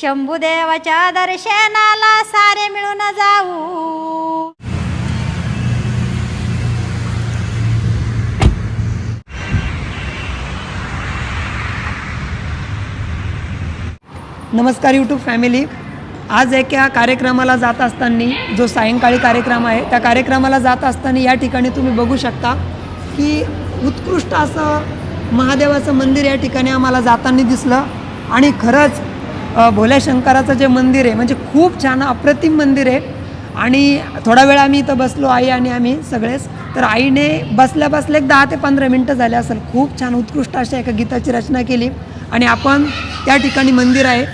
शंभुदेवाच्या दर्शनाला सारे मिळून जाऊ. नमस्कार यूट्यूब फॅमिली आज एका कार्यक्रमाला जात असताना जो सायंकाळी कार्यक्रम आहे त्या कार्यक्रमाला जात असताना या ठिकाणी तुम्ही बघू शकता की उत्कृष्ट असं महादेवाचं मंदिर या ठिकाणी आम्हाला जाताना दिसलं. आणि खरंच भोल्या शंकराचं जे मंदिर आहे म्हणजे खूप छान अप्रतिम मंदिर आहे. आणि थोडा वेळ आम्ही इथं बसलो आई आणि आम्ही सगळेच. तर आईने बसल्या बसल्या एक दहा ते पंधरा मिनटं झाले असेल. खूप छान उत्कृष्ट अशा एका गीताची रचना केली. आणि आपण त्या ठिकाणी मंदिर आहे.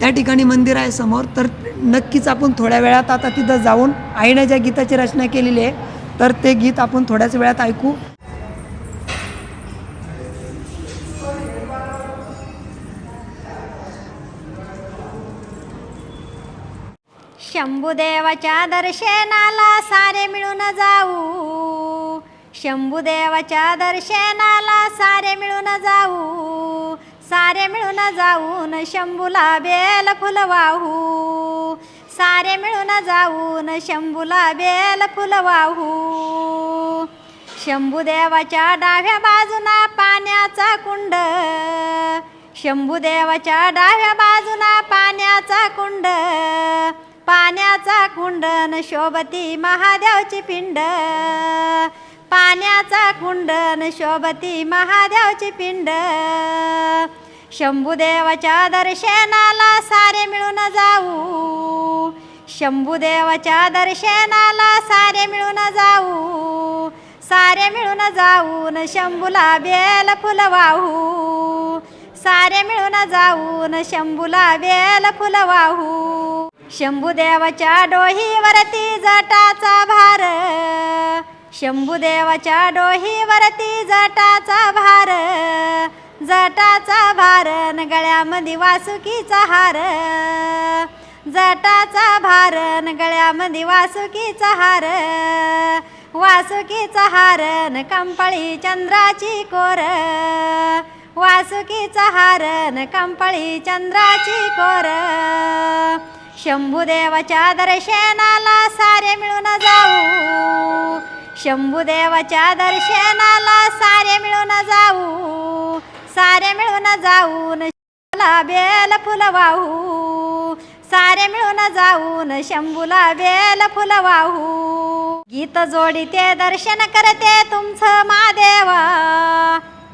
त्या ठिकाणी मंदिर आहे समोर. तर नक्कीच आपण थोड्या वेळात आता तिथं जाऊन आईने ज्या गीताची रचना केलेली आहे तर ते गीत आपण थोड्याच वेळात ऐकू. शंभुदेवाच्या दर्शनाला सारे मिळून जाऊ. शंभुदेवाच्या दर्शनाला सारे मिळून जाऊ. सारे मिळून जाऊन शंभूला बेल फुल वाहू सारे मिळून जाऊन शंभूला बेल फुल वाहू शंभुदेवाच्या डाव्या बाजूना पाण्याचा कुंड. शंभुदेवाच्या डाव्या बाजूना पाण्याचा कुंड. पाण्याचा कुंडन शोभती महादेवची पिंड. पाण्याचा कुंडन शोभती महादेवची पिंड. शंभुदेवाच्या दर्शनाला सारे मिळून जाऊ. शंभुदेवाच्या दर्शनाला सारे मिळून जाऊ. सारे मिळून जाऊन शंभूला बेल फुल वाहू. सारे मिळून जाऊन शंभूला बेल फुल वाहू. शंभुदेवाच्या डोहीवरती जटाचा भार. शंभुदेवाच्या डोहीवरती जटाचा भार. जटाचा भार न गळ्यामध्ये वासुकीचा हार. जटाचा भार न गळ्यामध्ये वासुकीचा हार. वासुकीचा हार न कंपळी चंद्राची कोर. वासुकीचा हार न कंपळी चंद्राची कोर. शंभुदेवाच्या दर्शनाला सारे मिळून जाऊ. शंभुदेवाच्या दर्शनाला सारे मिळून जाऊ. सारे मिळून जाऊन शंभूला बेल फुल वाहू सारे मिळून जाऊन शंभूला बेल फुल वाहू गीत जोडीते दर्शन करते तुमचं महादेवा.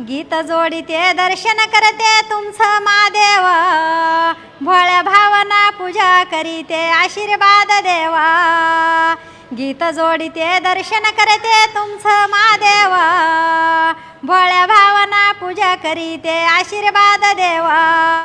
गीत जोडीते दर्शन करते तुमचं महादेव. भोळ्या भावना पूजा करीते आशीर्वाद देवा. गीत जोडीते दर्शन करते तुमचं महादेव. भोळ्या भावना पूजा करीते आशीर्वाद देवा.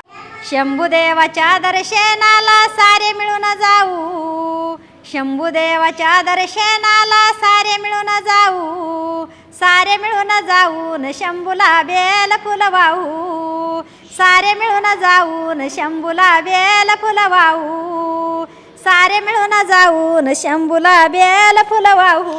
शंभुदेवाच्या दर्शनाला सारे मिळून जाऊ. शंभुदेवाच्या दर्शनाला सारे मिळून जाऊ. सारे मिळून जाऊन शंभूला बेल फुल वाहू सारे मिळून जाऊन शंभूला बेल फुल वाहू सारे मिळून जाऊन शंभूला बेल फुल वाहू